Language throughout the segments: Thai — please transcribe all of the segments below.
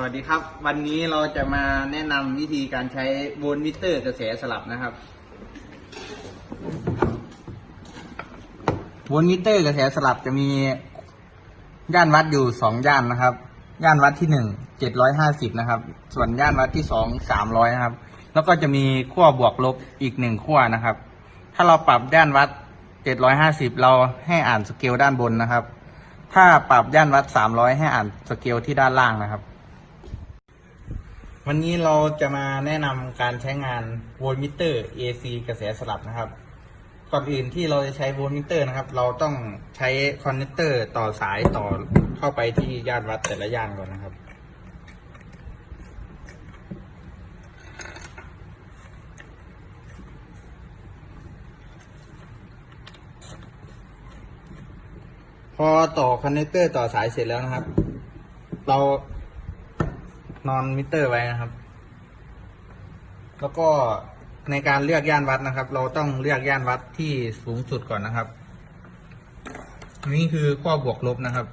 สวัสดีครับ วันนี้เราจะมาแนะนำวิธีการใช้โวลต์มิเตอร์กระแสสลับนะครับโวลต์มิเตอร์กระแสสลับจะมีย่านวัดอยู่สองย่านนะครับ ย่านวัดที่หนึ่งเจ็ดร้อยห้าสิบนะครับ ส่วนย่านวัดที่สองสามร้อยนะครับ แล้วก็จะมีขั้วบวกลบอีกหนึ่งขั้วนะครับ ถ้าเราปรับย่านวัดเจ็ดร้อยห้าสิบเราให้อ่านสเกลด้านบนนะครับ ถ้าปรับย่านวัดสามร้อยให้อ่านสเกลที่ด้านล่างนะครับ วันนี้เราจะมาแนะนำการใช้งานโวลต์มิเตอร์ AC กระแสสลับนะครับ ก่อนอื่นที่เราจะใช้โวลต์มิเตอร์นะครับ เราต้องใช้คอนเนคเตอร์ต่อสายต่อเข้าไปที่ย่านวัดแต่ละย่านก่อนนะครับ พอต่อคอนเนคเตอร์ต่อสายเสร็จแล้วนะครับ เรา นอนมิเตอร์ไว้นะครับ แล้วก็ในการเลือกย่านวัดนะครับ เราต้องเลือกย่านวัดที่สูงสุดก่อนนะครับนี่คือข้อบวกลบนะครับ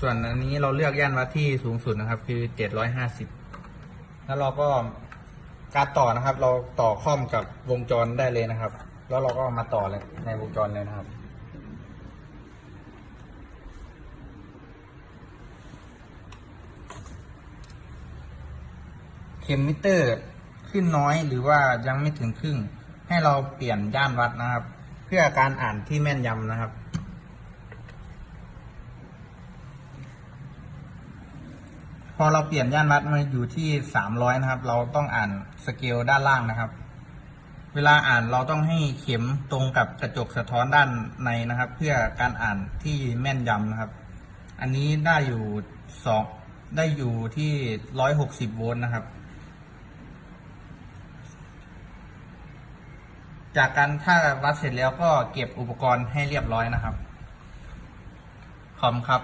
ส่วนอันนี้เราเลือกย่านวัดที่สูงสุดนะครับ คือเจ็ดร้อยห้าสิบแล้วเราก็การต่อนะครับ เราต่อข้อมกับวงจรได้เลยนะครับ แล้วเราก็มาต่อเลยในวงจรเลยนะครับ เข็มมิเตอร์ขึ้นน้อยหรือว่ายังไม่ถึงครึ่ง ให้เราเปลี่ยนย่านวัดนะครับ เพื่อการอ่านที่แม่นยำนะครับ พอเราเปลี่ยนย่านวัดมาอยู่ที่สามร้อยนะครับ เราต้องอ่านสเกลด้านล่างนะครับ เวลาอ่านเราต้องให้เข็มตรงกับกระจกสะท้อนด้านในนะครับ เพื่อการอ่านที่แม่นยำนะครับ อันนี้ได้อยู่สองได้อยู่ที่ร้อยหกสิบโวลต์นะครับ จากการถ้ารัดเสร็จแล้วก็เก็บอุปกรณ์ให้เรียบร้อยนะครับ ขอบครับ